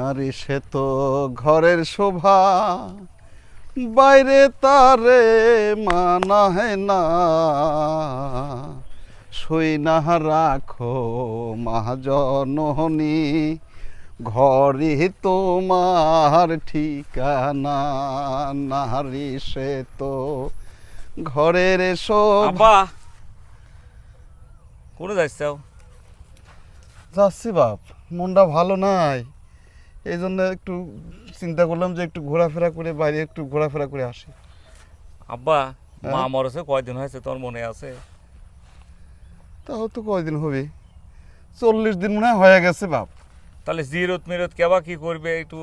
নারী সে তো ঘরের শোভা। বাইরে তারে মানাহে না। সই না রাখো মহাজননী ঘরে তোমার ঠিকানা। নারী সে তো ঘরের শোভা। কোনে যাচ্ছাও যাচ্ছি বাপ মনটা ভালো নাই। এই জন্য একটু চিন্তা করলাম যে একটু ঘোরাফেরা করে বাইরে একটু ঘোরাফেরা করে আসি। আব্বা মা হ্যাঁ? মরেছে কয়দিন হয়েছে তোর মনে আছে? তাও তো কয়দিন হবে? চল্লিশ দিন মনে হয় গেছে বাপ। তাহলে জিরত মিরত কেবা কি করবে? একটু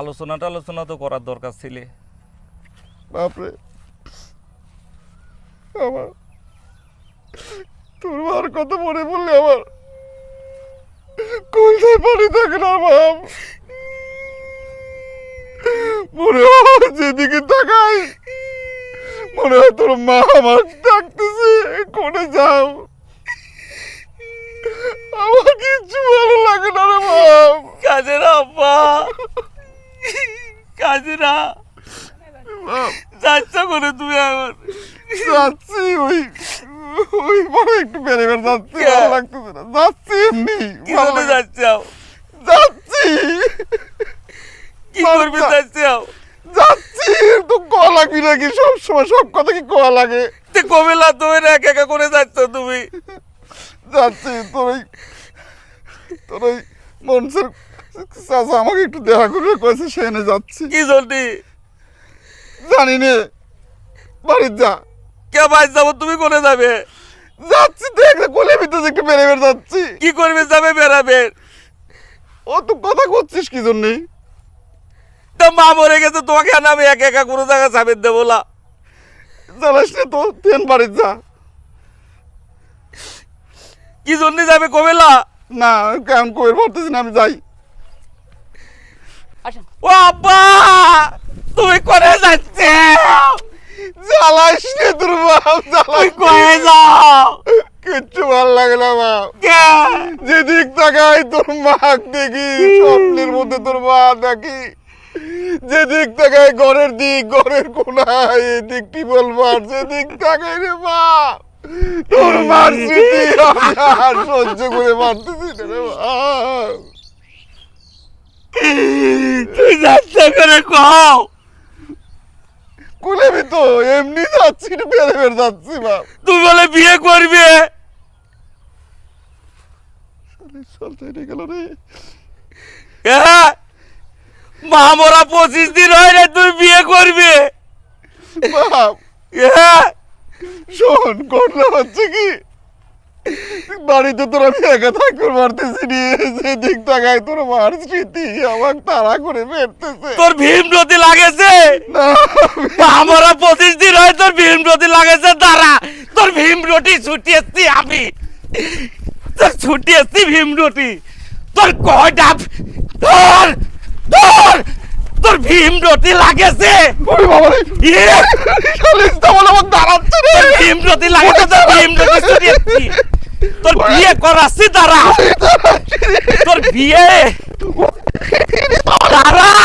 আলোচনা টালোচনা তো করার দরকার ছিলে। বাপরে আমার তোর মার কথা মনে পড়লে আমার পানি থাকে না বাপ? মনে হয় যেদিকে তাকাই মনে হয় তোর মা আমার ডাকতেছে কোনে যাও? আমার কিচ্ছু ভালো লাগে না রে বাপ। কাজে না আব্বা। কাজে না বাপ। যাচ্ছ করে তুমি এখন? যাচ্ছি ওই ওই বড় একটু বেড়ে বেড়ে যাচ্ছি? ভালো লাগতেছে না। যাচ্ছি এমনি কি ভালো জন্য লাগে- যাচ্ছাও যাচ্ছি। কি করবি। যাচ্ছাও যাচ্ছি তো কয়া লাগবি নাকি সব সময় সব কথা কি কয়া লাগে? তে কবেলা তুমি একা একা করে যাচ্ছ তুমি। যাচ্ছি তোর ওই তোর ওই মনসের চাচা আমাকে একটু দেখা করে কয়েছে সেখানে যাচ্ছি। কি জন্যে জানি নে বাড়ির যা। কে বাইর যাব তুমি কোনে যাবে? যাচ্ছি কোলে ভিতরে একটু বেড়ে বেড়ে যাচ্ছি। কি করবে যাবে বেড়াবে? ও তো কথা করছিস কি জন্যে তা মা মরে গেছে তোমাকে আর আমি একা একা কোনো জায়গায় দেবো না। জানাস না তো তেন বাড়ির যা। কি জন্য যাবে কবেলা না? কেমন কই পারতেছি না আমি যাই। ও আব্বা তুমি করে যাচ্ছে? জ্বালাইস রে তোর বাপ জ্বালাই কয়ে যাও কিচ্ছু ভালো লাগে না বাপ যেদিক তাকাই তোর মাক দেখি স্বপ্নের মধ্যে তোর মা দেখি যেদিক তাকাই ঘরের দিক ঘরের কোনায় এদিক টিবল মার যেদিক তাকাই রে মা তোর মার স্মৃতি আমি আর সহ্য করে পারতেছি না রে বাপ তুই যাচ্ছে করে কও কুলে তো এমনি যাচ্ছি বেড়ে বেড়ে যাচ্ছি বাপ তুই বলে বিয়ে করবে? গেল রে। হ্যাঁ পঁচিশ দিন হয় রে তুই বিয়ে করবে? বাপ। হ্যাঁ শোন ঘটনা হচ্ছে কি? বাড়িতে তোর আমি একা থাকতে পারতেছি নি যেদিক তাকায় তোর মার স্মৃতি আমার তাড়া করে ফেরতেছে তোর ভীম নদী লাগেছে? না আমরা পঁচিশ দিন হয় তোর ভীম রুটি লাগেছে দাঁড়া। তোর ভীম রুটি ছুটি এসছি আমি। তোর ছুটি এসছি ভীম রুটি। তোর কয়টা তোর তোর তোর ভীম রুটি লাগেছে। ওরে বাবা রে ইয়ে, খালিস তো বলে আমার দাঁড়াচ্ছে রে তোর ভীম রুটি লাগেছে তোর ভীম রুটি ছুটি এসছি তোর বিয়ে করাচ্ছি দাঁড়া তোর বিয়ে? দাঁড়া